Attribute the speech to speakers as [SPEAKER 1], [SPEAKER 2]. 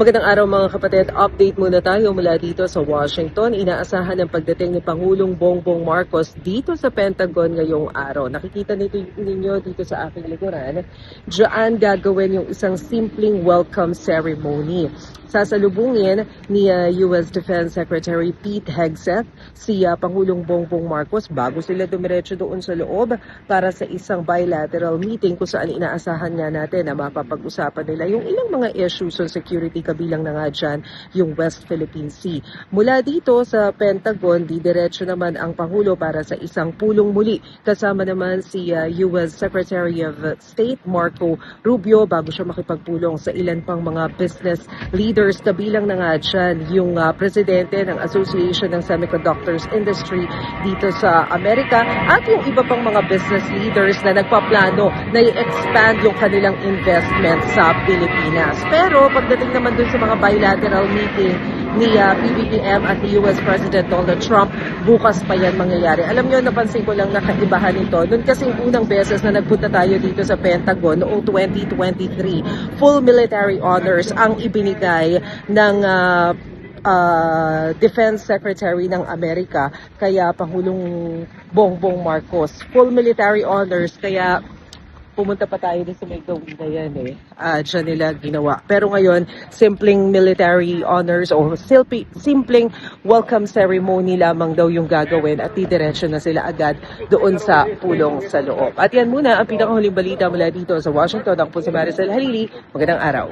[SPEAKER 1] Magandang araw mga kapatid. Update muna tayo mula dito sa Washington. Inaasahan ang pagdating ni Pangulong Bongbong Marcos dito sa Pentagon ngayong araw. Nakikita nito ninyo dito sa aking likuran. Diyan gagawin yung isang simpleng welcome ceremony. Sasalubungin ni uh, U.S. Defense Secretary Pete Hegseth si uh, Pangulong Bongbong Marcos bago sila dumiretso doon sa loob para sa isang bilateral meeting kung saan inaasahan nga natin na mapapag-usapan nila yung ilang mga issues on security kabilang na nga dyan yung West Philippine Sea. Mula dito sa Pentagon, didiretso naman ang Pangulo para sa isang pulong muli. Kasama naman si uh, U.S. Secretary of State Marco Rubio bago siya makipagpulong sa ilan pang mga business leaders kabilang na nga dyan yung uh, presidente ng Association ng Semiconductors Industry dito sa Amerika at yung iba pang mga business leaders na nagpaplano na i-expand yung kanilang investment sa Pilipinas. Pero pagdating naman dun sa mga bilateral meeting ni uh, PBBM at ni US President Donald Trump, bukas pa yan mangyayari. Alam nyo, napansin ko lang na kaibahan nito. Noon kasing unang beses na nagpunta tayo dito sa Pentagon noong 2023, full military honors ang ibinigay ng uh, uh, Defense Secretary ng Amerika, kaya Pangulong Bongbong Marcos. Full military honors, kaya pumunta pa tayo sa may gawin na yan eh. Ah, dyan nila ginawa. Pero ngayon, simpleng military honors o silpi, simpleng welcome ceremony lamang daw yung gagawin at didiretso na sila agad doon sa pulong sa loob. At yan muna ang pinakahuling balita mula dito sa Washington. Ako po si Maricel Halili. Magandang araw.